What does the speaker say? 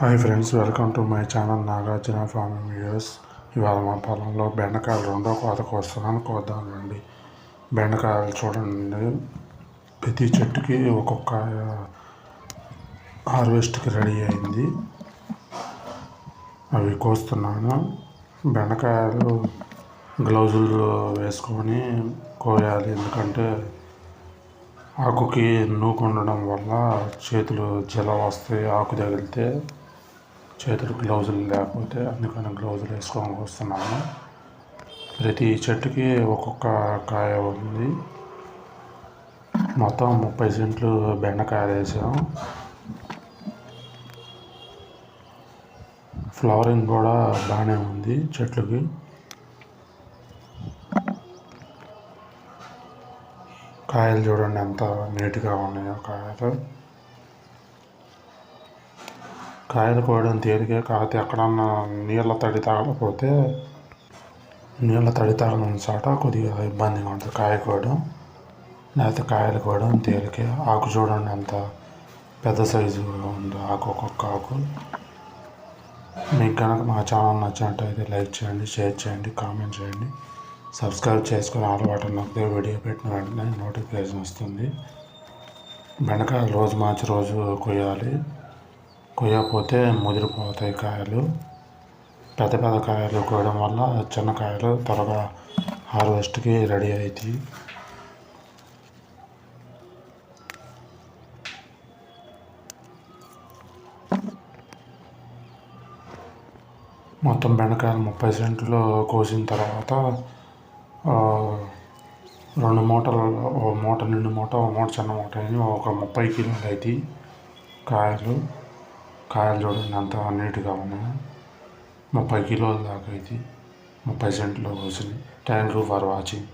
Hi friends welcome to my channel Nagarjuna farming videos ఇవాళ మా పొలంలో బెండకాయలు రెండో కోతకు వస్తున్నాను. కోద్దాం రండి. బెండకాయలు చూడండి. ప్రతి చెట్టుకి ఒక్కొక్క హార్వెస్ట్కి రెడీ అయింది. అవి కోస్తున్నాను. బెండకాయలు గ్లౌజులు వేసుకొని కోయాలి. ఎందుకంటే ఆకుకి నూకు ఉండడం వల్ల చేతులు జల వస్తాయి ఆకు తగిలితే చేతులు గ్లౌజులు లేకపోతే అందుకని గ్లౌజులు వేసుకొని వస్తున్నాము ప్రతి చెట్టుకి ఒక్కొక్క కాయ ఉంది. మొత్తం ముప్పై సెంట్లు బెండకాయలు వేసాం. ఫ్లవరింగ్ కూడా బాగానే ఉంది చెట్లకి. కాయలు చూడండి ఎంత నీట్గా ఉన్నాయో కాయలు. కాయలు కోయడం తేలికే కాకపోతే ఎక్కడన్నా నీళ్ళ తడి తాగకపోతే నీళ్ళ తడి తాగడం చోట కొద్దిగా ఇబ్బందిగా ఉంటుంది కాయ కోయడం. లేకపోతే కాయలు కోయడం తేలికే. ఆకు చూడండి ఎంత పెద్ద సైజు ఉందో ఆకు ఒక్కొక్క ఆకు. మీకు కనుక మా ఛానల్ నచ్చినట్టయితే లైక్ చేయండి షేర్ చేయండి కామెంట్ చేయండి. సబ్స్క్రైబ్ చేసుకుని అలవాటు నొక్కితే వీడియో పెట్టిన వెంటనే నోటిఫికేషన్ వస్తుంది. బెండకాయలు రోజు మార్చి రోజు కొయ్యాలి. కొయ్యకపోతే ముదిరిపోతాయి కాయలు. పెద్ద పెద్ద కాయలు కోయడం వల్ల చిన్న కాయలు త్వరగా హార్వెస్ట్కి రెడీ అవుతాయి మొత్తం బెండకాయలు ముప్పై సెంట్లు కోసిన తర్వాత రెండు మూటలు ఓ మూట నిండు మూట ఒక మూట చిన్న మూట అని ఒక ముప్పై కిలోలు అవుతాయి కాయలు. కాయలు చూడండి అంత నీట్గా ఉన్నాయి. ముప్పై కిలోల దాకా అయితే ముప్పై సెంట్లో కోసినాయి థ్యాంక్ యూ ఫర్ వాచింగ్.